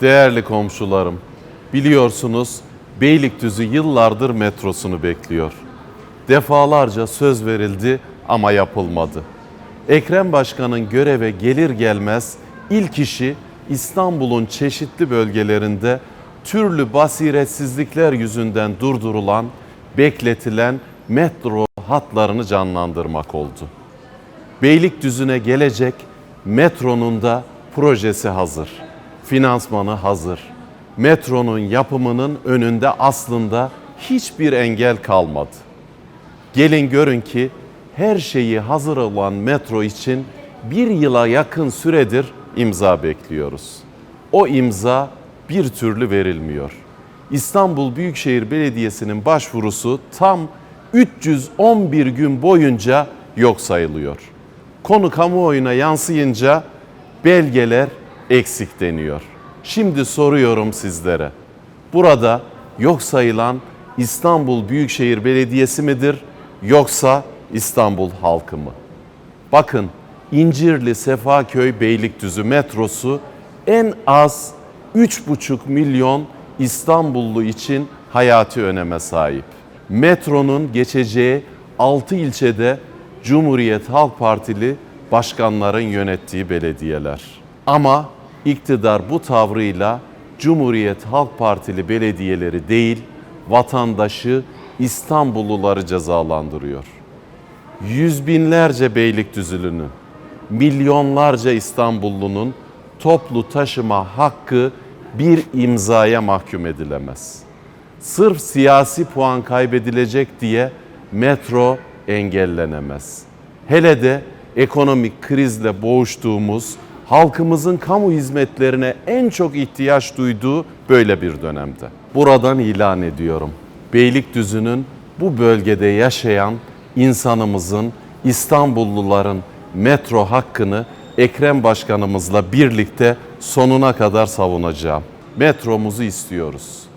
Değerli komşularım, biliyorsunuz Beylikdüzü yıllardır metrosunu bekliyor. Defalarca söz verildi ama yapılmadı. Ekrem Başkan'ın göreve gelir gelmez ilk işi İstanbul'un çeşitli bölgelerinde türlü basiretsizlikler yüzünden durdurulan, bekletilen metro hatlarını canlandırmak oldu. Beylikdüzü'ne gelecek metronun da projesi hazır. Finansmanı hazır. Metronun yapımının önünde aslında hiçbir engel kalmadı. Gelin görün ki her şeyi hazır olan metro için bir yıla yakın süredir imza bekliyoruz. O imza bir türlü verilmiyor. İstanbul Büyükşehir Belediyesi'nin başvurusu tam 311 gün boyunca yok sayılıyor. Konu kamuoyuna yansıyınca belgeler eksik deniyor. Şimdi soruyorum sizlere. Burada yok sayılan İstanbul Büyükşehir Belediyesi midir yoksa İstanbul halkı mı? Bakın İncirli Sefaköy Beylikdüzü metrosu en az 3,5 milyon İstanbullu için hayati öneme sahip. Metronun geçeceği 6 ilçede Cumhuriyet Halk Partili başkanların yönettiği belediyeler. Ama iktidar bu tavrıyla Cumhuriyet Halk Partili belediyeleri değil, vatandaşı İstanbulluları cezalandırıyor yüz binlerce Beylikdüzülünün, milyonlarca İstanbullunun toplu taşıma hakkı bir imzaya mahkum edilemez. Sırf siyasi puan kaybedilecek diye metro engellenemez. Hele de ekonomik krizle boğuştuğumuz, halkımızın kamu hizmetlerine en çok ihtiyaç duyduğu böyle bir dönemde. Buradan ilan ediyorum. Beylikdüzü'nün bu bölgede yaşayan insanımızın, İstanbulluların metro hakkını Ekrem Başkanımızla birlikte sonuna kadar savunacağım. Metromuzu istiyoruz.